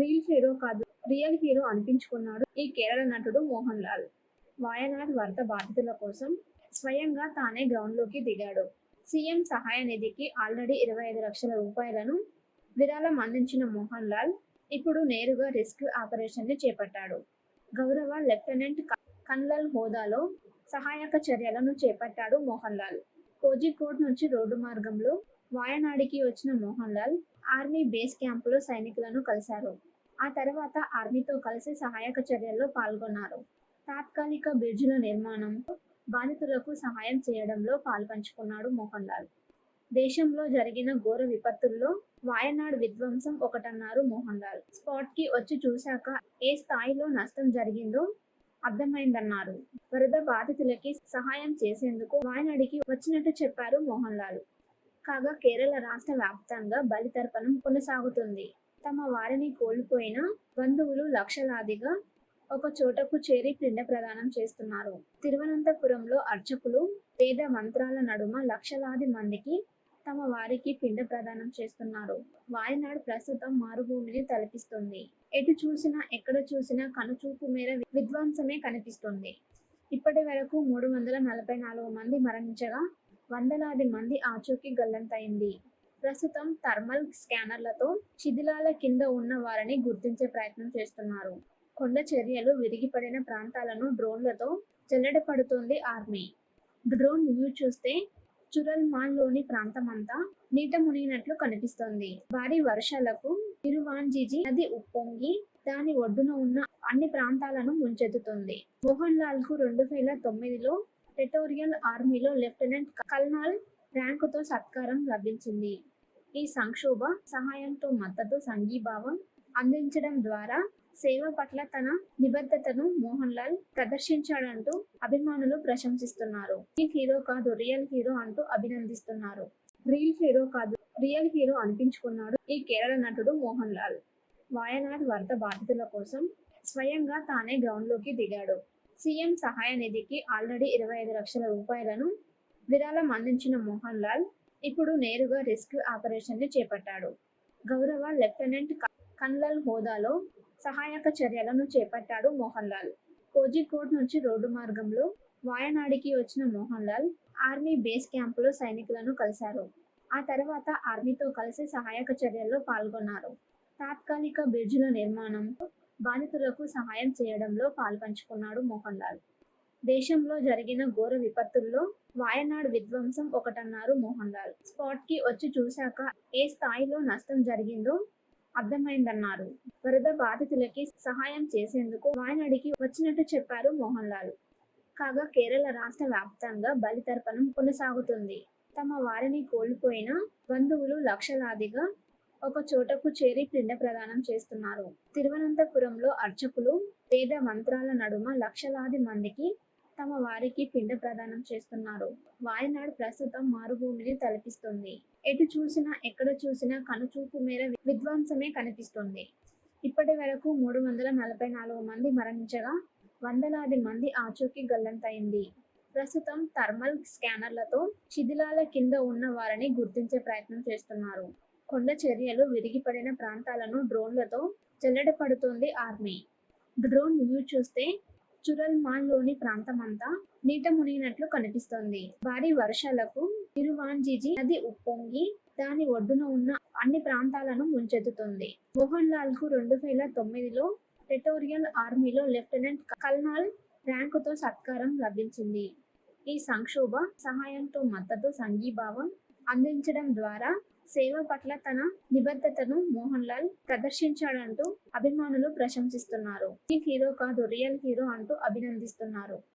Reel hero కాదు real hero అనిపించుకున్నాడు ఈ కేరళ నటుడు మోహన్ లాల్. వాయనాడ్ వరద బాధితుల కోసం స్వయంగా తానే గ్రౌండ్లోకి దిగాడు. సీఎం సహాయ నిధికి ఆల్రెడీ ఇరవై ఐదు లక్షల రూపాయలను విరాళం అందించిన మోహన్ లాల్ ఇప్పుడు నేరుగా రెస్క్యూ ఆపరేషన్ని చేపట్టాడు. గౌరవ లెఫ్టినెంట్ కన్లల్ హోదాలో సహాయక చర్యలను చేపట్టాడు మోహన్ లాల్. కోజికోడ్ నుంచి రోడ్డు మార్గంలో వాయనాడికి వచ్చిన మోహన్ లాల్ ఆర్మీ బేస్ క్యాంపులో సైనికులను కలిశారు. ఆ తర్వాత ఆర్మీతో కలిసి సహాయక చర్యల్లో పాల్గొన్నారు. తాత్కాలిక బ్రిడ్జుల నిర్మాణం బాధితులకు సహాయం చేయడంలో పాల్పంచుకున్నాడు మోహన్ లాల్ దేశంలో జరిగిన ఘోర విపత్తుల్లో వాయనాడ్ విధ్వంసం ఒకటన్నారు మోహన్ లాల్ స్పాట్కి వచ్చి చూశాక ఏ స్థాయిలో నష్టం జరిగిందో అర్థమైందన్నారు. వరద బాధితులకి సహాయం చేసేందుకు వాయనాడికి వచ్చినట్టు చెప్పారు మోహన్ లాల్ కాగా కేరళ రాష్ట్ర వ్యాప్తంగా బలితర్పణం కొనసాగుతుంది. తమ వారిని కోల్పోయిన బంధువులు లక్షలాదిగా ఒక చోటకు చేరి పిండ ప్రదానం చేస్తున్నారు. తిరువనంతపురంలో అర్చకులు వేద మంత్రాల నడుమ లక్షలాది మందికి తమ వారికి పిండ ప్రదానం చేస్తున్నారు. వాయనాడు ప్రస్తుతం మారుభూమిని తలపిస్తుంది. ఎటు చూసినా ఎక్కడ చూసినా కనుచూపు మేర విధ్వంసమే కనిపిస్తుంది. ఇప్పటి వరకు మూడు వందల నలభై నాలుగు మంది మరణించగా వందలాది మంది ఆచూకీ గల్లంతైంది ప్రస్తుతం థర్మల్ స్కానర్లతో శిథిలాల కింద ఉన్న వారిని గుర్తించే ప్రయత్నం చేస్తున్నారు. కొండ చర్యలు విరిగిపడిన ప్రాంతాలను డ్రోన్లతో జల్లెడపడుతోంది ఆర్మీ. డ్రోన్ వ్యూ చూస్తే చురల్మాన్లోని ప్రాంతమంతా నీట మునిగినట్లు కనిపిస్తోంది. భారీ వర్షాలకు తిరువాంజీజీ నది ఉప్పొంగి దాని ఒడ్డున ఉన్న అన్ని ప్రాంతాలను ముంచెత్తుతుంది. మోహన్ లాల్కు రెండు వేల తొమ్మిదిలో టెటోరియల్ ఆర్మీలో లెఫ్టినెంట్ కల్నాల్ ర్యాంకుతో సత్కారం లభించింది. ఈ సంక్షోభ సహాయంతో మద్దతు సంఘీభావం అందించడం ద్వారా సేవ పట్ల తన నిబద్ధతను మోహన్ లాల్ ప్రదర్శించాడంటూ అభిమానులు ప్రశంసిస్తున్నారు. ఈ హీరో కాదు రియల్ హీరో అంటూ అభినందిస్తున్నారు. రియల్ హీరో కాదు రియల్ హీరో అనిపించుకున్నాడు ఈ కేరళ నటుడు మోహన్ లాల్. వాయనాడ్ వరద బాధితుల కోసం స్వయంగా తానే గ్రౌండ్లోకి దిగాడు. సీఎం సహాయ నిధికి ఆల్రెడీ ఇరవై ఐదు లక్షల రూపాయలను విరాళం అందించిన మోహన్ లాల్ ఇప్పుడు నేరుగా రెస్క్యూ ఆపరేషన్ని చేపట్టాడు. గౌరవ లెఫ్టినెంట్ కన్లల్ హోదాలో సహాయక చర్యలను చేపట్టాడు మోహన్ లాల్. కోజికోడ్ నుంచి రోడ్డు మార్గంలో వాయనాడికి వచ్చిన మోహన్ లాల్ ఆర్మీ బేస్ క్యాంపులో సైనికులను కలిశారు. ఆ తర్వాత ఆర్మీతో కలిసి సహాయక చర్యల్లో పాల్గొన్నారు. తాత్కాలిక బ్రిడ్జిల నిర్మాణం బాధితులకు సహాయం చేయడంలో పాల్పంచుకున్నాడు మోహన్ లాల్. దేశంలో జరిగిన ఘోర విపత్తుల్లో వాయనాడు విధ్వంసం ఒకటన్నారు మోహన్ లాల్. స్పాట్కి వచ్చి చూశాక ఏ స్థాయిలో నష్టం జరిగిందో అర్థమైందన్నారు. వరద బాధితులకి సహాయం చేసేందుకు వాయనాడికి వచ్చినట్టు చెప్పారు మోహన్ లాల్. కాగా కేరళ రాష్ట్ర వ్యాప్తంగా బలితర్పణం కొనసాగుతుంది. తమ వారిని కోల్పోయిన బంధువులు లక్షలాదిగా ఒక చోటకు చేరి పిండ ప్రదానం చేస్తున్నారు. తిరువనంతపురంలో అర్చకులు వేద మంత్రాల నడుమ లక్షలాది మందికి తమ వారికి పిండ ప్రదానం చేస్తున్నారు. వాయనాడు ప్రస్తుతం మారుభూమిని తలపిస్తుంది. ఎటు చూసినా ఎక్కడ చూసినా కనుచూపు మేర విధ్వంసమే కనిపిస్తుంది. ఇప్పటి వరకు మూడు వందల నలభై నాలుగు మంది మరణించగా వందలాది మంది ఆచూకీ గల్లంతైంది ప్రస్తుతం థర్మల్ స్కానర్లతో శిథిలాల కింద ఉన్న వారిని గుర్తించే ప్రయత్నం చేస్తున్నారు. కొండ చర్యలు విరిగిపడిన ప్రాంతాలను డ్రోన్లతో చెల్లడపడుతోంది ఆర్మీ. డ్రోన్ వ్యూ చూస్తే చురల్మాన్లోని ప్రాంతమంతా నీట మునిగినట్లు కనిపిస్తోంది. భారీ వర్షాలకు తిరువాంజీజీ నది ఉప్పొంగి దాని ఒడ్డున ఉన్న అన్ని ప్రాంతాలను ముంచెత్తుతుంది. మోహన్ లాల్కు రెండు వేల తొమ్మిదిలో టెటోరియల్ ఆర్మీలో లెఫ్టినెంట్ కల్నాల్ ర్యాంకుతో సత్కారం లభించింది. ఈ సంక్షోభ సహాయంతో మద్దతు సంఘీభావం అందించడం ద్వారా సేవ పట్ల తన నిబద్ధతను మోహన్ లాల్ ప్రదర్శించాడంటూ అభిమానులు ప్రశంసిస్తున్నారు. ఈ హీరో కాదు రియల్ హీరో అంటూ అభినందిస్తున్నారు.